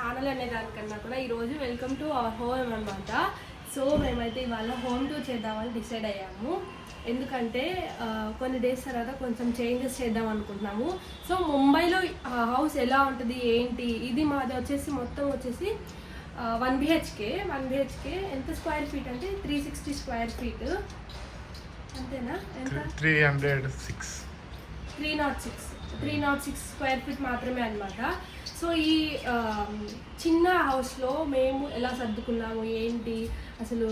Channel అనే దానికన్నా కూడా ఈరోజు వెల్కమ్ టు అవర్ హోమ్ అనమాట సో మేమైతే ఇవాళ హోమ్ టూర్ చేద్దామని డిసైడ్ అయ్యాము. ఎందుకంటే కొన్ని డేస్ తర్వాత కొంచెం చేంజెస్ చేద్దాం అనుకుంటున్నాము. సో ముంబైలో హౌస్ ఎలా ఉంటుంది ఏంటి? ఇది మాది వచ్చేసి మొత్తం వచ్చేసి వన్ బిహెచ్కే వన్ బిహెచ్కే ఎంత స్క్వేర్ ఫీట్ అంటే త్రీ సిక్స్టీ స్క్వేర్ ఫీట్ అంతేనా? ఎంత? Three hundred six three nought six three nought six square feet మాత్రమే అనమాట సో ఈ చిన్న హౌస్లో మేము ఎలా సర్దుకున్నాము ఏంటి అసలు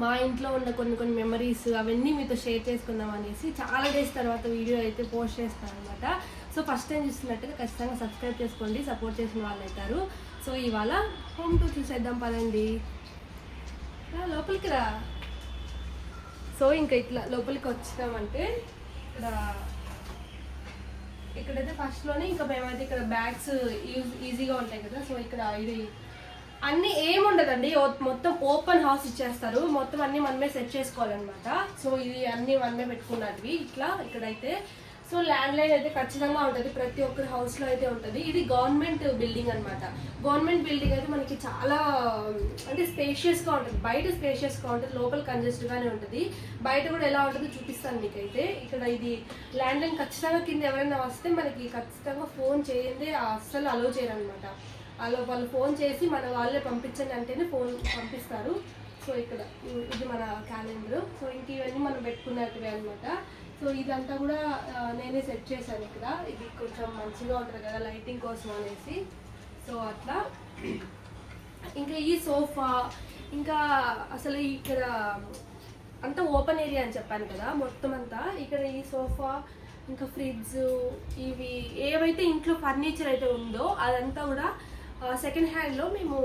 మా ఇంట్లో ఉన్న కొన్ని కొన్ని మెమరీస్ అవన్నీ మీతో షేర్ చేసుకుందాం అనేసి చాలా డేస్ తర్వాత వీడియో అయితే పోస్ట్ చేస్తాను అనమాట సో ఫస్ట్ టైం చూస్తున్నట్టుగా ఖచ్చితంగా సబ్స్క్రైబ్ చేసుకోండి సపోర్ట్ చేసిన వాళ్ళు అవుతారు. సో ఇవాళ హోమ్ టూర్ చూసేద్దాం పదండి. లోపలికి రా. సో ఇంకా ఇట్లా లోపలికి వచ్చినామంటే ఇక్కడ ఇక్కడైతే ఫస్ట్లోనే ఇంకా మేమైతే ఇక్కడ బ్యాగ్స్ ఈజీగా ఉంటాయి కదా సో ఇక్కడ ఇది అన్ని ఏముండదండి. మొత్తం ఓపెన్ హౌస్ ఇచ్చేస్తారు. మొత్తం అన్ని మనమే సెట్ చేసుకోవాలన్నమాట. సో ఇది అన్ని మనమే పెట్టుకున్నవి ఇట్లా ఇక్కడైతే సో ల్యాండ్ లైన్ అయితే ఖచ్చితంగా ఉంటుంది ప్రతి ఒక్కరి హౌస్లో అయితే ఉంటుంది. ఇది గవర్నమెంట్ బిల్డింగ్ అన్నమాట. గవర్నమెంట్ బిల్డింగ్ అయితే మనకి చాలా అంటే స్పేషియస్గా ఉంటుంది. బయట స్పేషియస్గా ఉంటుంది లోపల కంజెస్ట్ గానే ఉంటుంది. బయట కూడా ఎలా ఉంటుందో చూపిస్తాను మీకైతే. ఇక్కడ ఇది ల్యాండ్ లైన్ ఖచ్చితంగా కింద ఎవరైనా వస్తే మనకి ఖచ్చితంగా ఫోన్ చేయండి. అస్సలు అలో చేయరు అనమాట అలా వాళ్ళు ఫోన్ చేసి మన వాళ్ళే పంపించండి అంటేనే ఫోన్ పంపిస్తారు. సో ఇక్కడ ఇది మన క్యాలెండర్ సో ఇంక ఇవన్నీ మనం పెట్టుకున్నట్టువే అనమాట సో ఇదంతా కూడా నేనే సెట్ చేశాను ఇక్కడ. ఇది కొంచెం మంచిగా ఉంటుంది కదా లైటింగ్ కోసం అనేసి. సో అట్లా. ఇంకా ఈ సోఫా ఇంకా అసలు ఇక్కడ అంతా ఓపెన్ ఏరియా అని చెప్పాను కదా మొత్తం అంతా. ఇక్కడ ఈ సోఫా ఇంకా ఫ్రిడ్జ్ ఇవి ఏవైతే ఇంట్లో ఫర్నిచర్ అయితే ఉందో అదంతా కూడా సెకండ్ హ్యాండ్లో మేము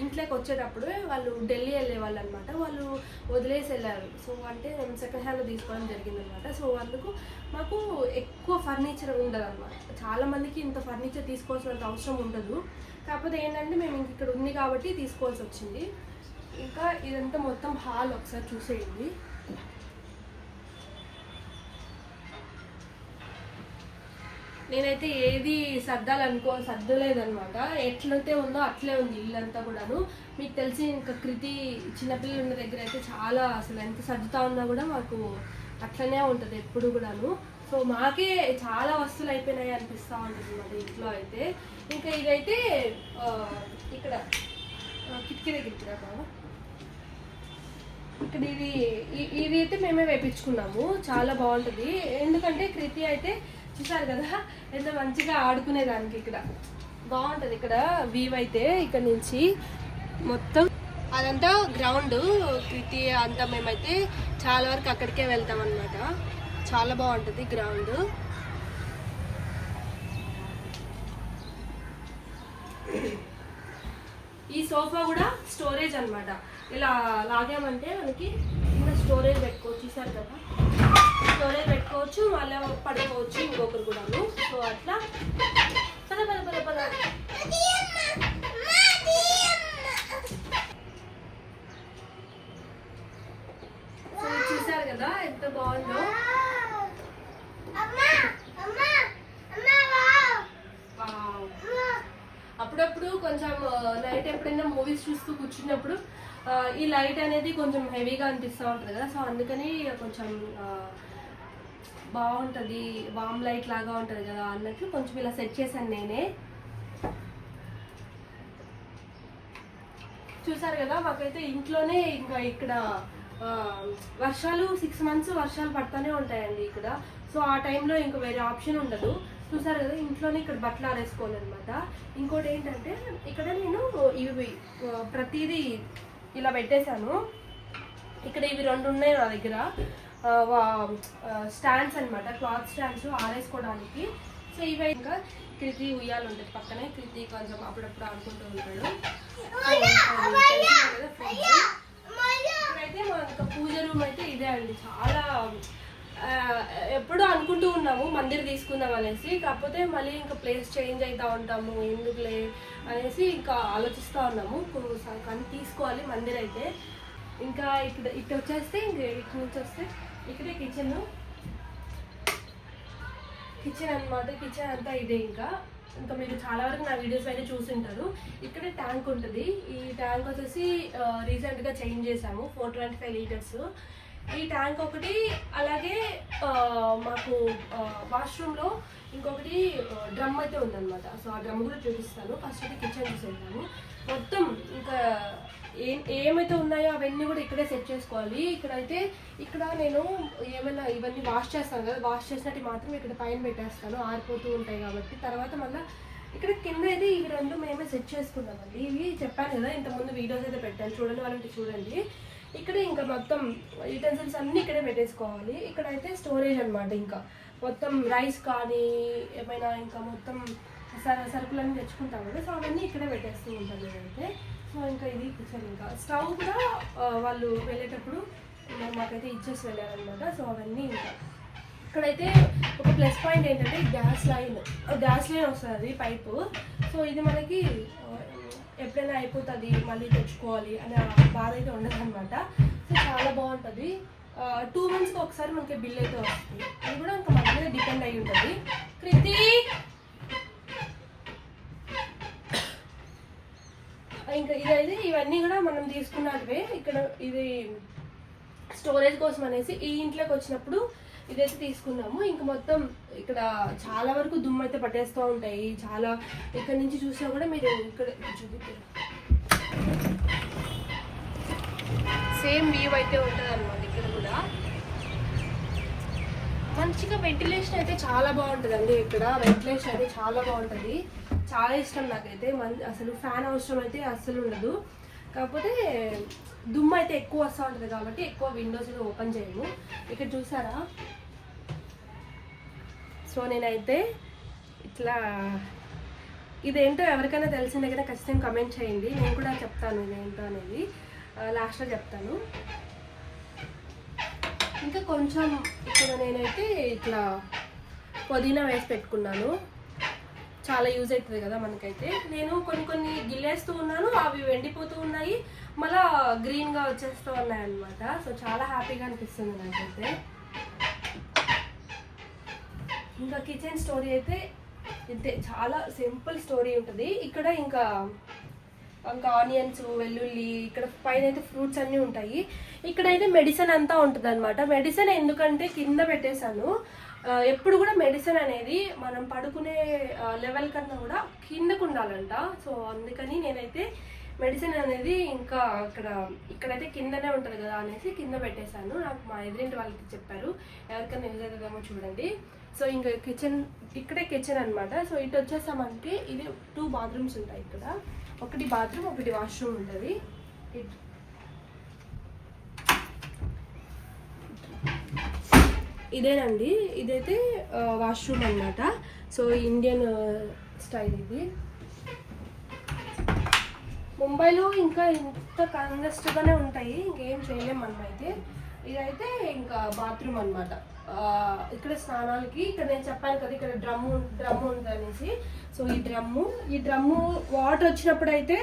ఇంట్లోకి వచ్చేటప్పుడు వాళ్ళు ఢిల్లీ వెళ్ళే వాళ్ళు అనమాట వాళ్ళు వదిలేసి వెళ్ళారు. సో అంటే మేము సెకండ్ హ్యాండ్లో తీసుకోవడం జరిగింది అనమాట సో అందుకు మాకు ఎక్కువ ఫర్నిచర్ ఉండదు అనమాట చాలామందికి ఇంత ఫర్నిచర్ తీసుకోవాల్సినంత అవసరం ఉండదు. కాకపోతే ఏంటంటే మేము ఇంక ఇక్కడ ఉంది కాబట్టి తీసుకోవాల్సి వచ్చింది. ఇంకా ఇదంతా మొత్తం హాల్ ఒకసారి చూసేయండి. నేనైతే ఏది సర్దాలనుకో సర్దలేదనమాట. ఎట్లయితే ఉందో అట్లే ఉంది ఇల్లంతా కూడాను. మీకు తెలిసి ఇంకా కృతి చిన్నపిల్లలు ఉన్న దగ్గర అయితే చాలా అసలు ఎంత సర్దుతా ఉన్నా కూడా మాకు అట్లనే ఉంటుంది ఎప్పుడు కూడాను. సో మాకే చాలా వస్తువులు అయిపోయినాయి అనిపిస్తూ ఉంటుంది మరి ఇంట్లో అయితే. ఇంకా ఇదైతే ఇక్కడ కిటికీ దగ్గరికి రా ఇక్కడ ఇది ఇది అయితే మేమే వేపించుకున్నాము. చాలా బాగుంటుంది. ఎందుకంటే కృతి అయితే చూసారు కదా? ఎంత మంచిగా ఆడుకునేదానికి ఇక్కడ. బాగుంటుంది ఇక్కడ వ్యూ అయితే ఇక్కడ నుంచి మొత్తం. అదంతా గ్రౌండ్ కృతి అంతా మేమైతే చాలా వరకు అక్కడికే వెళ్తాం అనమాట చాలా బాగుంటుంది గ్రౌండ్ ఈ సోఫా కూడా స్టోరేజ్ అనమాట ఇలా లాగామంటే మనకి కింద స్టోరేజ్ పెట్టుకోవచ్చు చూసారు కదా? స్టోరేజ్ పెట్టుకోవచ్చు మళ్ళీ పడుకోవచ్చు ఇంకొకరు కూడాను. సో అట్లా. పద పద పద పద. చూసారు కదా ఎంత బాగుందో. అప్పుడప్పుడు కొంచెం నైట్ ఎప్పుడైనా మూవీస్ చూస్తూ కూర్చున్నప్పుడు ఈ లైట్ అనేది కొంచెం హెవీగా అనిపిస్తూ ఉంటుంది కదా. సో అందుకని కొంచెం బాగుంటుంది వామ్ లైట్ లాగా ఉంటుంది కదా అన్నట్లు కొంచెం ఇలా సెట్ చేశాను నేనే. చూసారు కదా మాకైతే ఇంట్లోనే ఇంకా ఇక్కడ వర్షాలు సిక్స్ మంత్స్ వర్షాలు పడుతూనే ఉంటాయండి ఇక్కడ. సో ఆ టైంలో ఇంకా వేరే ఆప్షన్ ఉండదు. చూసారు కదా ఇంట్లోనే ఇక్కడ బట్టలు ఆరేసుకోవాలన్నమాట. ఇంకోటి ఏంటంటే ఇక్కడ నేను ఇవి ప్రతిదీ ఇలా పెట్టేశాను. ఇక్కడ ఇవి రెండు ఉన్నాయి నా దగ్గర. స్టాండ్స్ అన్నమాట క్లాత్ స్టాండ్స్ ఆరేసుకోవడానికి. సో ఇవి ఇంకా కృతి ఉయ్యాలు ఉంటుంది పక్కనే కృతి కొంచెం అప్పుడప్పుడు ఆడుకుంటూ ఉంటాడు. సో, మా పూజ రూమ్ అయితే ఇదే అండి. చాలా ఎప్పుడూ అనుకుంటూ ఉన్నాము మందిర్ తీసుకుందాం అనేసి. కాకపోతే మళ్ళీ ఇంకా ప్లేస్ చేంజ్ అవుతా ఉంటాము ఎందుకులే అనేసి ఇంకా ఆలోచిస్తూ ఉన్నాము. కానీ తీసుకోవాలి మందిర్ అయితే. ఇంకా ఇక్కడ ఇటు వచ్చేస్తే ఇంక ఇటు నుంచి వస్తే ఇక్కడే కిచెన్ కిచెన్ అనమాట కిచెన్ అంతా ఇదే ఇంకా. ఇంకా మీరు చాలా వరకు నా వీడియోస్ అయితే చూసింటారు. ఇక్కడ ట్యాంక్ ఉంటుంది. ఈ ట్యాంక్ వచ్చేసి రీసెంట్గా చేంజ్ చేశాము. ఫోర్ ట్వంటీ ఫైవ్ లీటర్స్ ఈ ట్యాంక్ ఒకటి అలాగే మాకు వాష్రూమ్లో ఇంకొకటి డ్రమ్ అయితే ఉందన్నమాట. సో ఆ డ్రమ్ కూడా చూపిస్తాను. ఫస్ట్ అయితే కిచెన్ చూసేద్దాము. మొత్తం ఇంకా ఏం ఏమైతే ఉన్నాయో అవన్నీ కూడా ఇక్కడే సెట్ చేసుకోవాలి. ఇక్కడైతే ఇక్కడ నేను ఏమైనా ఇవన్నీ వాష్ చేస్తాను కదా వాష్ చేసినట్టు మాత్రం ఇక్కడ పైన పెట్టేస్తాను. ఆరిపోతూ ఉంటాయి కాబట్టి. తర్వాత మళ్ళీ ఇక్కడ కింద అయితే ఇవి రెండు మేమే సెట్ చేసుకున్నామండి. ఇవి చెప్పాను కదా ఇంతకుముందు వీడియోస్ అయితే పెట్టాను. చూడండి వాళ్ళంటే చూడండి. ఇక్కడ ఇంకా మొత్తం యూటెన్సిల్స్ అన్నీ ఇక్కడే పెట్టేసుకోవాలి. ఇక్కడైతే స్టోరేజ్ అన్నమాట ఇంకా. మొత్తం రైస్ కానీ ఏమైనా ఇంకా మొత్తం సరుకులన్నీ తెచ్చుకుంటాం కదా సో అవన్నీ ఇక్కడే పెట్టేస్తూ ఉంటాను నేనైతే సో ఇంకా ఇది కిచెన్ ఇంకా. స్టవ్ కూడా వాళ్ళు వెళ్ళేటప్పుడు మాకైతే ఇచ్చేసి వెళ్ళారనమాట సో అవన్నీ ఇంకా. ఇక్కడైతే ఒక ప్లస్ పాయింట్ ఏంటంటే గ్యాస్ లైన్ గ్యాస్ లైన్ వస్తుంది పైపు. సో ఇది మనకి ఎప్పుడైనా అయిపోతుంది మళ్ళీ తెచ్చుకోవాలి అనే బాధ అయితే ఉండదు అనమాట సో చాలా బాగుంటుంది. టూ మంత్స్కి ఒకసారి మనకి బిల్ అయితే వస్తుంది. అది కూడా ఇంకా మన మీద డిపెండ్ అయి ఉంటుంది. కృతి! ఇంకా ఇదైతే ఇవన్నీ కూడా మనం తీసుకున్నట్టువే. ఇక్కడ ఇది స్టోరేజ్ కోసం అనేసి ఈ ఇంట్లోకి వచ్చినప్పుడు ఇదైతే తీసుకున్నాము. ఇంక మొత్తం ఇక్కడ చాలా వరకు దుమ్ము అయితే పట్టేస్తూ ఉంటాయి. చాలా ఇక్కడ నుంచి చూసినా కూడా మీరు ఇక్కడ చూపిస్తారు సేమ్ వ్యూ అయితే ఉంటుంది అనమాట ఇక్కడ కూడా. మంచిగా వెంటిలేషన్ అయితే చాలా బాగుంటుందండి. ఇక్కడ వెంటిలేషన్ అయితే చాలా బాగుంటుంది. చాలా ఇష్టం నాకైతే. మన్ అసలు ఫ్యాన్ అవసరం అయితే అస్సలు ఉండదు. కాకపోతే దుమ్ము అయితే ఎక్కువ వస్తూ ఉంటుంది కాబట్టి ఎక్కువ విండోస్ అయితే ఓపెన్ చేయము ఇక్కడ చూసారా? సో నేనైతే ఇట్లా ఇదేంటో ఎవరికైనా తెలిసిన కదా ఖచ్చితంగా కమెంట్ చేయండి. నేను కూడా చెప్తాను ఇదేంటో అనేది. లాస్ట్లో చెప్తాను. ఇంకా కొంచెం ఇక్కడ నేనైతే ఇట్లా పుదీనా వేసి పెట్టుకున్నాను. చాలా యూజ్ అవుతుంది కదా మనకైతే. నేను కొన్ని కొన్ని గిల్లేస్తూ ఉన్నాను అవి ఎండిపోతూ ఉన్నాయి. మళ్ళా గ్రీన్గా వచ్చేస్తూ ఉన్నాయి అనమాట సో చాలా హ్యాపీగా అనిపిస్తుంది నాకైతే. ఇంకా కిచెన్ స్టోరీ అయితే ఇంతే. చాలా సింపుల్ స్టోరీ ఉంటుంది. ఇక్కడ ఇంకా ఇంకా ఆనియన్స్ వెల్లుల్లి ఇక్కడ పైన అయితే ఫ్రూట్స్ అన్నీ ఉంటాయి. ఇక్కడైతే మెడిసిన్ అంతా ఉంటుంది అనమాట మెడిసిన్ ఎందుకంటే కింద పెట్టేశాను. ఎప్పుడు కూడా మెడిసిన్ అనేది మనం పడుకునే లెవెల్ కన్నా కూడా కిందకు ఉండాలంట. సో అందుకని నేనైతే మెడిసిన్ అనేది ఇంకా ఇక్కడ ఇక్కడైతే కిందనే ఉంటుంది కదా అనేసి కింద పెట్టేశాను. నాకు మా ఎదురింటి వాళ్ళకి చెప్పారు. ఎవరికైనా యూజ్ అవుతుందేమో చూడండి. సో ఇంకా కిచెన్ ఇక్కడే కిచెన్ అన్నమాట. సో ఇటు వచ్చేసామంటే ఇది టూ బాత్రూమ్స్ ఉంటాయి ఇక్కడ. ఒకటి బాత్రూమ్ ఒకటి వాష్రూమ్ ఉంటుంది. ఇదేనండి. ఇదైతే వాష్రూమ్ అన్నమాట. సో ఇండియన్ స్టైల్ ఇది. ముంబైలో ఇంకా ఇంత కంజెస్ట్గానే ఉంటాయి. ఇంకేం చేయలేం మనం అయితే ఇదైతే ఇంకా బాత్రూమ్ అనమాట ఇక్కడ స్నానాలకి ఇక్కడ నేను చెప్పాను కదా ఇక్కడ డ్రమ్ము డ్రమ్ము ఉందనేసి. సో ఈ డ్రమ్ము ఈ డ్రమ్ము వాటర్ వచ్చినప్పుడు అయితే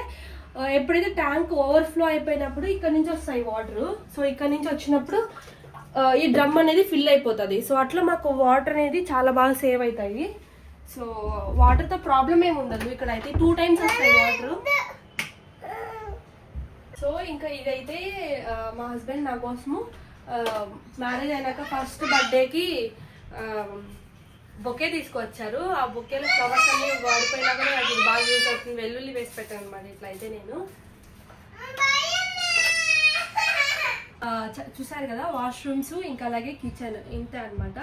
ఎప్పుడైతే ట్యాంక్ ఓవర్ఫ్లో అయిపోయినప్పుడు ఇక్కడ నుంచి వస్తాయి వాటర్. సో ఇక్కడ నుంచి వచ్చినప్పుడు ఈ డ్రమ్ అనేది ఫిల్ అయిపోతుంది. సో అట్లా మాకు వాటర్ అనేది చాలా బాగా సేవ్ అవుతాయి సో వాటర్తో ప్రాబ్లం ఏమి ఉండదు. ఇక్కడ అయితే టూ టైమ్స్ వస్తాయి వాటర్. సో ఇంకా ఇదైతే మా హస్బెండ్ నా కోసము మ్యారేజ్ అయినాక ఫస్ట్ బర్త్డేకి బొకే తీసుకొచ్చారు. ఆ బొకేలో ఫ్లవర్స్ అన్ని వాడిపోయినా కూడా నాకు బాగా యూజ్ అవుతుంది. వెల్లుల్లి వేసి పెట్టాను అనమాట ఇట్లా అయితే నేను ఆ, చ- చూసారు కదా వాష్రూమ్స్ ఇంకా అలాగే కిచెన్ ఇంతే అనమాట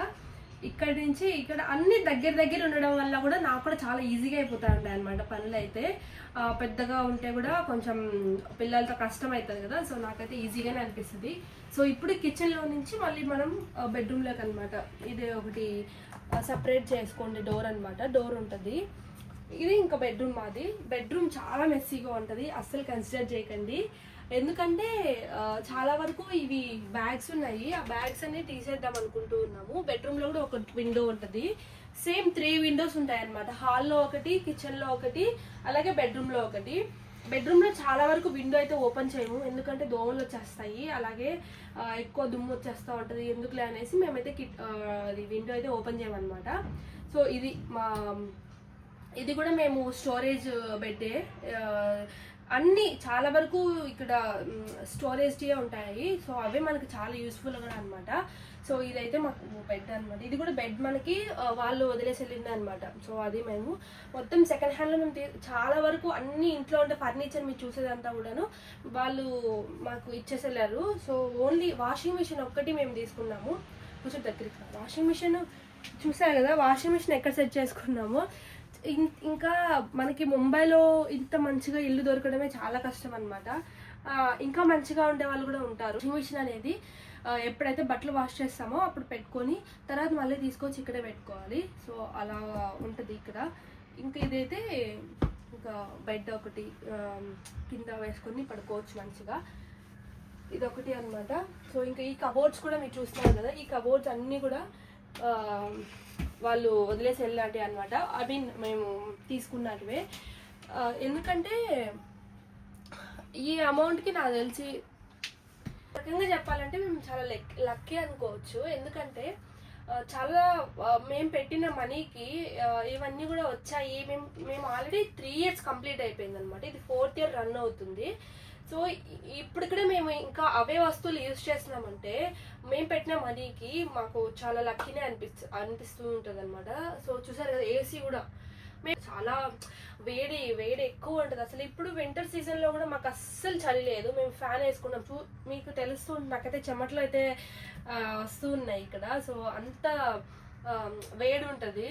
ఇక్కడ నుంచి ఇక్కడ అన్ని దగ్గర దగ్గర ఉండడం వల్ల కూడా నాకు కూడా చాలా ఈజీగా అయిపోతా ఉంటాయి అనమాట పనులు అయితే పెద్దగా ఉంటే కూడా కొంచెం పిల్లలతో కష్టం అవుతుంది కదా సో నాకైతే ఈజీగానే అనిపిస్తుంది. సో ఇప్పుడు కిచెన్లో నుంచి మళ్ళీ మనం బెడ్రూమ్లోకి అనమాట ఇది ఒకటి సపరేట్ చేసుకోండి డోర్ అనమాట డోర్ ఉంటుంది. ఇది ఇంకా బెడ్రూమ్ మాది. బెడ్రూమ్ చాలా మెస్సీగా ఉంటుంది. అస్సలు కన్సిడర్ చేయకండి. ఎందుకంటే చాలా వరకు ఇవి బ్యాగ్స్ ఉన్నాయి. ఆ బ్యాగ్స్ అన్ని తీసేద్దాం అనుకుంటూ ఉన్నాము. బెడ్రూమ్లో కూడా ఒక విండో ఉంటుంది. సేమ్ త్రీ విండోస్ ఉంటాయి అనమాట హాల్లో ఒకటి కిచెన్లో ఒకటి అలాగే బెడ్రూమ్లో ఒకటి. బెడ్రూమ్లో చాలా వరకు విండో అయితే ఓపెన్ చేయము. ఎందుకంటే దోమలు వచ్చేస్తాయి. అలాగే ఎక్కువ దుమ్ము వచ్చేస్తూ ఉంటుంది. ఎందుకులే అనేసి మేమైతే కిట్ అది విండో అయితే ఓపెన్ చేయమన్నమాట. సో ఇది మా ఇది కూడా మేము స్టోరేజ్ బెడ్డే అన్నీ చాలా వరకు ఇక్కడ స్టోరేజ్ ఉంటాయి. సో అవే మనకి చాలా యూస్ఫుల్ కూడా అనమాట సో ఇదైతే మాకు బెడ్ అనమాట ఇది కూడా బెడ్ మనకి వాళ్ళు వదిలేసి వెళ్ళింది అనమాట సో అది మేము మొత్తం సెకండ్ హ్యాండ్లో మేము చాలా వరకు అన్ని ఇంట్లో ఉండే ఫర్నిచర్ మీరు చూసేదంతా కూడాను వాళ్ళు మాకు ఇచ్చేసి వెళ్ళారు సో ఓన్లీ వాషింగ్ మిషన్ ఒక్కటి మేము తీసుకున్నాము. కొంచెం దగ్గరికి వాషింగ్ మిషన్ చూసారు కదా? వాషింగ్ మిషన్ ఎక్కడ సెట్ చేసుకున్నాము? ఇంకా మనకి ముంబైలో ఇంత మంచిగా ఇల్లు దొరకడమే చాలా కష్టం అనమాట ఇంకా మంచిగా ఉండే వాళ్ళు కూడా ఉంటారు. వాషింగ్ మిషన్ అనేది ఎప్పుడైతే బట్టలు వాష్ చేస్తామో అప్పుడు పెట్టుకొని తర్వాత మళ్ళీ తీసుకొచ్చి ఇక్కడే పెట్టుకోవాలి. సో అలా ఉంటుంది ఇక్కడ. ఇంకా ఇదైతే ఇంకా బెడ్ ఒకటి కింద వేసుకొని పడుకోవచ్చు మంచిగా. ఇదొకటి అనమాట సో ఇంకా ఈ కబోర్డ్స్ కూడా మీరు చూస్తున్నారు కదా ఈ కబోర్డ్స్ అన్నీ కూడా వాళ్ళు వదిలేసి వెళ్ళినట్టే అనమాట మీన్ మేము తీసుకున్నటివే ఎందుకంటే ఈ అమౌంట్కి నాకు తెలిసి రకంగా చెప్పాలంటే మేము చాలా లక్ లక్కీ అనుకోవచ్చు. ఎందుకంటే చాలా మేము పెట్టిన మనీకి ఇవన్నీ కూడా వచ్చాయి. మేము మేము ఆల్రెడీ త్రీ ఇయర్స్ కంప్లీట్ అయిపోయింది అనమాట ఇది ఫోర్త్ ఇయర్ రన్ అవుతుంది. సో ఇప్పుడు కూడా మేము ఇంకా అవే వస్తువులు యూజ్ చేస్తున్నామంటే మేము పెట్టిన మనీకి మాకు చాలా లక్కీనే అనిపిస్తు అనిపిస్తూ ఉంటుంది అనమాట సో చూసారు కదా ఏసీ కూడా. మేము చాలా వేడి వేడి ఎక్కువ ఉంటుంది. అసలు ఇప్పుడు వింటర్ సీజన్లో కూడా మాకు అస్సలు చలి లేదు. మేము ఫ్యాన్ వేసుకున్నాం. చూ మీకు తెలుస్తూ నాకైతే చెమటలు అయితే వస్తూ ఉన్నాయి ఇక్కడ. సో అంత వేడి ఉంటుంది.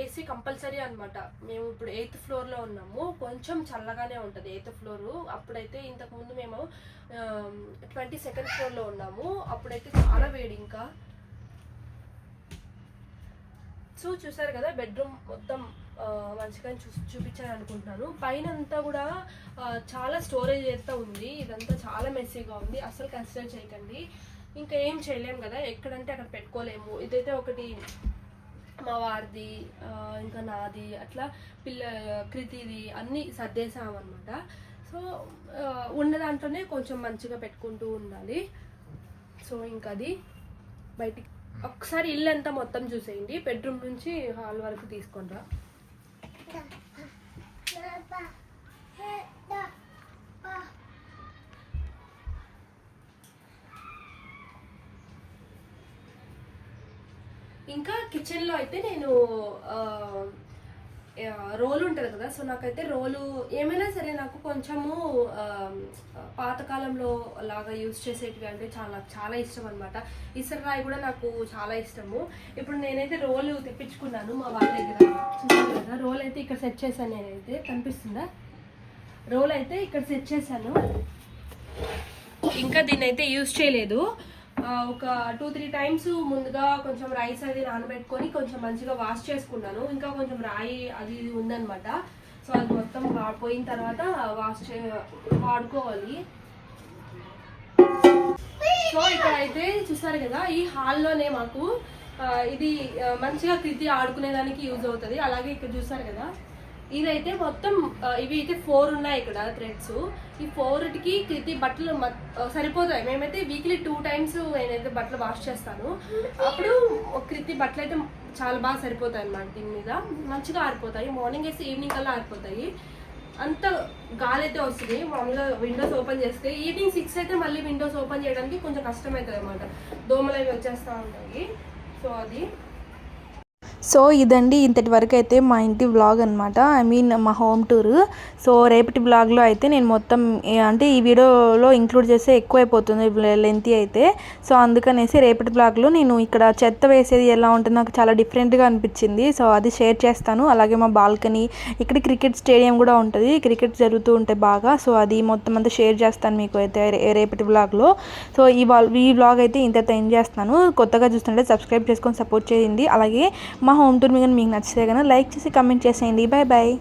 ఏసీ కంపల్సరీ అనమాట మేము ఇప్పుడు ఎయిత్ ఫ్లోర్లో ఉన్నాము. కొంచెం చల్లగానే ఉంటుంది ఎయిత్ ఫ్లోర్ అప్పుడైతే ఇంతకుముందు మేము ట్వంటీ సెకండ్ ఫ్లోర్లో ఉన్నాము. అప్పుడైతే చాలా వేడి ఇంకా. సో చూసారు కదా బెడ్రూమ్ మొత్తం మంచిగా చూ చూపించాను అనుకుంటున్నాను. పైన అంతా కూడా చాలా స్టోరేజ్ అయితే ఉంది. ఇదంతా చాలా మెస్సీగా ఉంది. అసలు కన్సిడర్ చేయకండి. ఇంకా ఏం చేయలేము కదా. ఎక్కడంటే అక్కడ పెట్టుకోలేము. ఇదైతే ఒకటి మా వారిది ఇంకా నాది అట్లా పిల్ల కృతిది అన్నీ సర్దేశామన్నమాట. సో ఉన్న దాంట్లోనే కొంచెం మంచిగా పెట్టుకుంటూ ఉండాలి. సో ఇంకా అది బయటికి ఒకసారి ఇల్లు అంతా మొత్తం చూసేయండి. బెడ్రూమ్ నుంచి హాల్ వరకు తీసుకొని రా. ఇంకా కిచెన్లో అయితే నేను రోలు ఉంటుంది కదా సో నాకైతే రోలు ఏమైనా సరే నాకు కొంచెము పాతకాలంలో లాగా యూజ్ చేసేటివి అంటే చాలా చాలా ఇష్టం అనమాట ఇసరాయి కూడా నాకు చాలా ఇష్టము. ఇప్పుడు నేనైతే రోలు తెప్పించుకున్నాను మా వాళ్ళ దగ్గర. చూసారు కదా రోల్ అయితే ఇక్కడ సెట్ చేశాను నేనైతే. కనిపిస్తుందా? రోల్ అయితే ఇక్కడ సెట్ చేశాను. ఇంకా దీన్ని అయితే యూజ్ చేయలేదు. ఒక టూ త్రీ టైమ్స్ ముందుగా కొంచెం రైస్ అది నానబెట్టుకొని కొంచెం మంచిగా వాష్ చేసుకున్నాను. ఇంకా కొంచెం రాయి అది ఇది ఉందన్నమాట. సో అది మొత్తం వా- పోయిన తర్వాత వాష్ చే వాడుకోవాలి సో ఇక్కడ అయితే చూస్తారు కదా ఈ హాల్లోనే మాకు ఇది మంచిగా కృతి ఆడుకునేదానికి యూజ్ అవుతుంది. అలాగే ఇక్కడ చూస్తారు కదా ఇదైతే మొత్తం ఇవి అయితే ఫోర్ ఉన్నాయి ఇక్కడ థ్రెడ్స్ ఈ ఫోర్కి క్రితి బట్టలు సరిపోతాయి. మేమైతే వీక్లీ టూ టైమ్స్ నేనైతే బట్టలు వాష్ చేస్తాను. అప్పుడు క్రితి బట్టలు అయితే చాలా బాగా సరిపోతాయి అన్నమాట దీని మీద. మంచిగా ఆరిపోతాయి. మార్నింగ్ వేసి ఈవినింగ్ కల్లా ఆరిపోతాయి. అంత గాలి అయితే వస్తుంది. మామూలుగా విండోస్ ఓపెన్ చేస్తే ఈవినింగ్ సిక్స్ అయితే మళ్ళీ విండోస్ ఓపెన్ చేయడానికి కొంచెం కష్టమవుతుంది అనమాట దోమలు అవి వచ్చేస్తూ ఉంటాయి. సో అది. సో ఇదండి ఇంతటి వరకు అయితే మా ఇంటి వ్లాగ్ అనమాట ఐ మీన్ మా హోమ్ టూర్ సో రేపటి బ్లాగ్లో అయితే నేను మొత్తం ఏ- అంటే ఈ వీడియోలో ఇంక్లూడ్ చేస్తే ఎక్కువైపోతుంది లెంత్ అయితే. సో అందుకనేసి రేపటి బ్లాగ్లో నేను ఇక్కడ చెత్త వేసేది ఎలా ఉంటుంది నాకు చాలా డిఫరెంట్గా అనిపించింది. సో అది షేర్ చేస్తాను. అలాగే మా బాల్కనీ ఇక్కడ క్రికెట్ స్టేడియం కూడా ఉంటుంది. క్రికెట్ జరుగుతూ ఉంటాయి బాగా. సో అది మొత్తం అంతా షేర్ చేస్తాను మీకు అయితే రేపటి బ్లాగ్లో సో ఈ ఈ వ్లాగ్ అయితే ఇంత ఎండ్ చేస్తాను కొత్తగా చూస్తుంటే సబ్స్క్రైబ్ చేసుకొని సపోర్ట్ చేయండి. అలాగే మా హోమ్ టూర్ మీకు మీకు నచ్చితే కనుక లైక్ చేసి కమెంట్ చేసేయండి. Bye bye